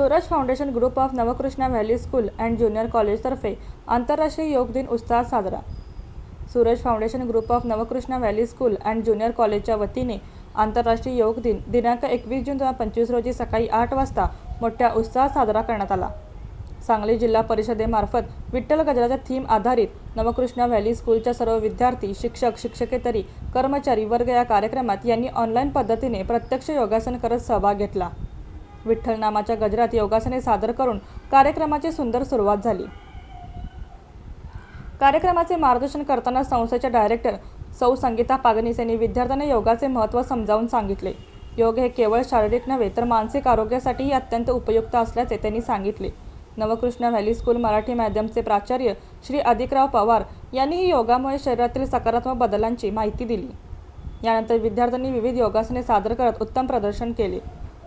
Suraj foundation group of Navkrishna valley school and junior कॉलेजतर्फे आंतरराष्ट्रीय योग दिन उत्साहात साजरा. Suraj foundation group of Navkrishna valley school and junior कॉलेजच्या वतीने आंतरराष्ट्रीय योग दिन दिनांक एकवीस जून दोन हजार पंचवीस रोजी सकाळी आठ वाजता मोठ्या उत्साहात साजरा करण्यात आला. सांगली जिल्हा परिषदेमार्फत विठ्ठल गजराच्या थीम आधारित नवकृष्णा व्हॅली स्कूलच्या सर्व विद्यार्थी शिक्षक शिक्षकेतरी कर्मचारी वर्ग या कार्यक्रमात यांनी ऑनलाईन पद्धतीने प्रत्यक्ष योगासन करत सहभाग घेतला. विठ्ठल नामाच्या गजरात योगासने सादर करून कार्यक्रमाची सुंदर सुरुवात झाली. कार्यक्रमाचे मार्गदर्शन करताना संस्थेच्या डायरेक्टर सौ संगीता पागनीस यांनी विद्यार्थ्यांना योगाचे महत्त्व समजावून सांगितले. योग हे केवळ शारीरिक नव्हे तर मानसिक आरोग्यासाठीही अत्यंत उपयुक्त असल्याचे त्यांनी सांगितले. नवकृष्ण व्हॅली स्कूल मराठी माध्यमचे प्राचार्य श्री अधिकराव पवार यांनीही योगामुळे शरीरातील सकारात्मक बदलांची माहिती दिली. यानंतर विद्यार्थ्यांनी विविध योगासने सादर करत उत्तम प्रदर्शन केले.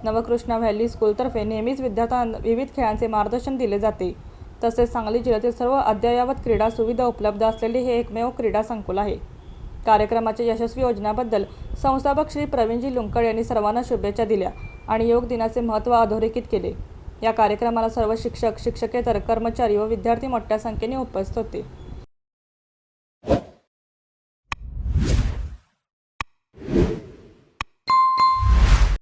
नवकृष्णा व्हॅली स्कूलतर्फे नेहमीच विद्यार्थ्यांना विविध खेळांचे मार्गदर्शन दिले जाते. तसेच सांगली जिल्ह्यातील सर्व अद्ययावत क्रीडा सुविधा उपलब्ध असलेले हे एकमेव क्रीडा संकुल आहे. कार्यक्रमाच्या यशस्वी योजनाबद्दल संस्थापक श्री प्रवीणजी लुंकड यांनी सर्वांना शुभेच्छा दिल्या आणि योग दिनाचे महत्त्व अधोरेखित केले. या कार्यक्रमाला सर्व शिक्षक शिक्षकेतर कर्मचारी व विद्यार्थी मोठ्या संख्येने उपस्थित होते.